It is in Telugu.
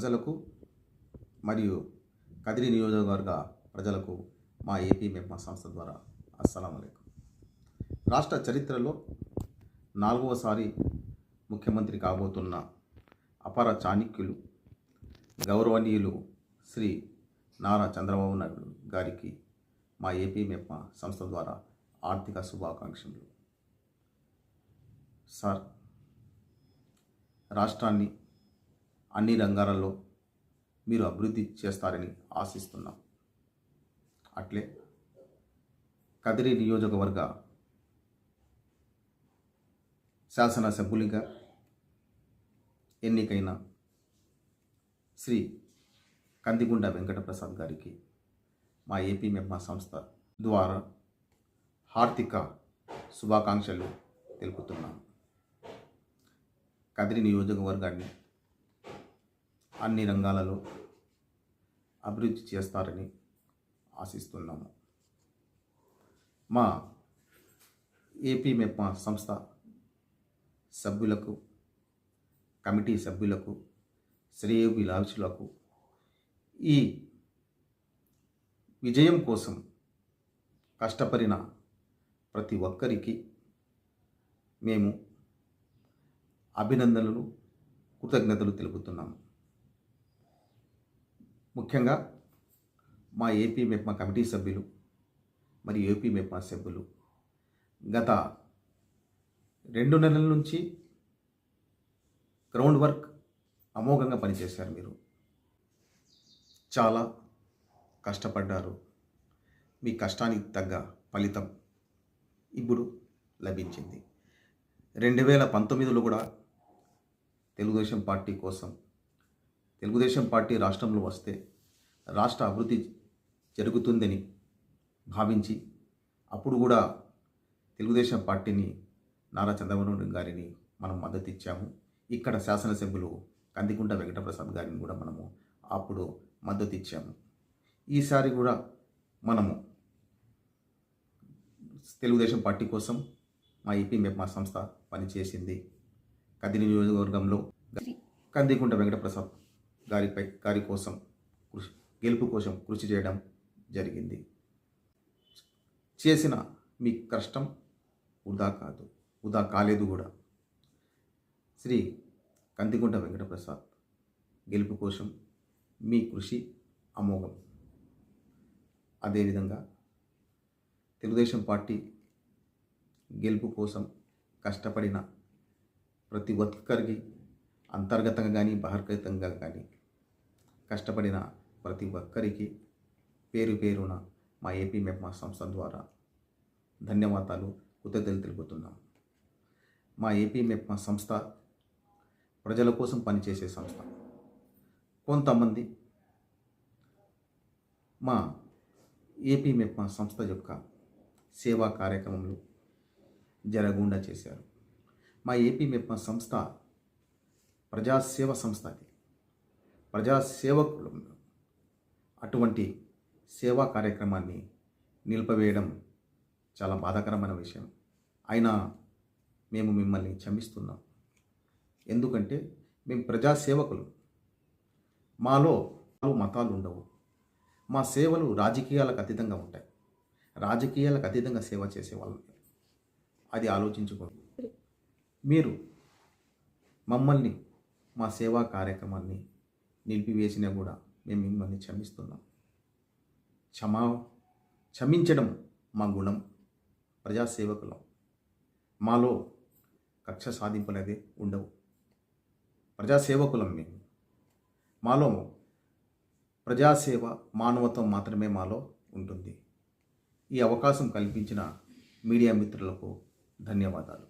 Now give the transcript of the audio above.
ప్రజలకు మరియు కదిరి నియోజకవర్గ ప్రజలకు మా ఏపీ మెప్మా సంస్థ ద్వారా అస్సలం అలైకుం. రాష్ట్ర చరిత్రలో నాలుగవసారి ముఖ్యమంత్రి కాబోతున్న అపర చాణక్యులు గౌరవనీయులు శ్రీ నారా చంద్రబాబు నాయుడు గారికి మా ఏపీ మెప్మా సంస్థ ద్వారా ఆర్థిక శుభాకాంక్షలు. సార్ రాష్ట్రాన్ని అన్ని రంగాలలో మీరు అభివృద్ధి చేస్తారని ఆశిస్తున్నాం. అట్లే కదిరి నియోజకవర్గ శాసనసభ్యునిగా ఎన్నికైన శ్రీ కందిగుండ వెంకటప్రసాద్ గారికి మా ఏపీ మెమ్మా సంస్థ ద్వారా హార్దిక శుభాకాంక్షలు తెలుపుతున్నాను. కదిరి నియోజకవర్గాన్ని అన్ని రంగాలలో అభివృద్ధి చేస్తారని ఆశిస్తున్నాము. మా ఏపీ మెప్మా సంస్థ సభ్యులకు కమిటీ సభ్యులకు శ్రేయోభిలాషులకు ఈ విజయం కోసం కష్టపడిన ప్రతి ఒక్కరికి మేము అభినందనలు కృతజ్ఞతలు తెలుపుతున్నాము. ముఖ్యంగా మా ఏపీ మెప్మా కమిటీ సభ్యులు మరియు ఏపీ మెప్మా సభ్యులు గత రెండు నెలల నుంచి గ్రౌండ్ వర్క్ అమోఘంగా పనిచేశారు మీరు. చాలా కష్టపడ్డారు. మీ కష్టానికి తగ్గ ఫలితం ఇప్పుడు లభించింది. రెండు వేల పంతొమ్మిదిలో కూడా తెలుగుదేశం పార్టీ కోసం తెలుగుదేశం పార్టీ రాష్ట్రంలో వస్తే రాష్ట్ర అభివృద్ధి జరుగుతుందని భావించి అప్పుడు కూడా తెలుగుదేశం పార్టీని నారా చంద్రబాబు నాయుడు గారిని మనం మద్దతు ఇచ్చాము ఇక్కడ శాసనసభ్యులు కందికుంట వెంకటప్రసాద్ గారిని కూడా మనము అప్పుడు మద్దతు ఇచ్చాము ఈసారి కూడా మనము తెలుగుదేశం పార్టీ కోసం మా ఈపీ మెప్మా సంస్థ పనిచేసింది. కదిరి నియోజకవర్గంలో కందికుంట వెంకటప్రసాద్ గారిపై గారి కోసం కృషి గెలుపు కోసం కృషి చేయడం జరిగింది. చేసిన మీ కష్టం వృధా కాదు వృధా కాలేదు కూడా. శ్రీ కందిగుంట వెంకటప్రసాద్ గెలుపు కోసం మీ కృషి అమోఘం. అదేవిధంగా తెలుగుదేశం పార్టీ గెలుపు కోసం కష్టపడిన ప్రతి ఒక్కరికి అంతర్గతంగా కానీ బహిర్గతంగా కానీ కష్టపడిన ప్రతి ఒక్కరికి పేరు పేరున మా ఏపీ మెప్మా సంస్థ ద్వారా ధన్యవాదాలు కృతజ్ఞతలు తెలుపుతున్నాం. మా ఏపీ మెప్మా సంస్థ ప్రజల కోసం పనిచేసే సంస్థ. కొంతమంది మా ఏపీ మెప్మా సంస్థ యొక్క సేవా కార్యక్రమాలు జరగకుండా చేశారు. మా ఏపీ మెప్మా సంస్థ ప్రజాసేవ సంస్థ అది. ప్రజాసేవకులు అటువంటి సేవా కార్యక్రమాన్ని నిలిపివేయడం చాలా బాధాకరమైన విషయం. అయినా మేము మిమ్మల్ని క్షమిస్తున్నాం. ఎందుకంటే మేము ప్రజాసేవకులు. మాలో మతాలు ఉండవు. మా సేవలు రాజకీయాలకు అతీతంగా ఉంటాయి. రాజకీయాలకు అతీతంగా సేవ చేసేవాళ్ళు అది ఆలోచించుకోండి. మీరు మమ్మల్ని మా సేవా కార్యక్రమాన్ని నిలిపివేసినా కూడా మేము మిమ్మల్ని క్షమిస్తున్నాం. క్షమా క్షమించడం మా గుణం ప్రజాసేవకులం. మాలో కక్ష సాధింపులది ఉండవు. ప్రజాసేవకులం మేము. మాలో ప్రజాసేవ మానవత్వం మాత్రమే మాలో ఉంటుంది. ఈ అవకాశం కల్పించిన మీడియా మిత్రులకు ధన్యవాదాలు.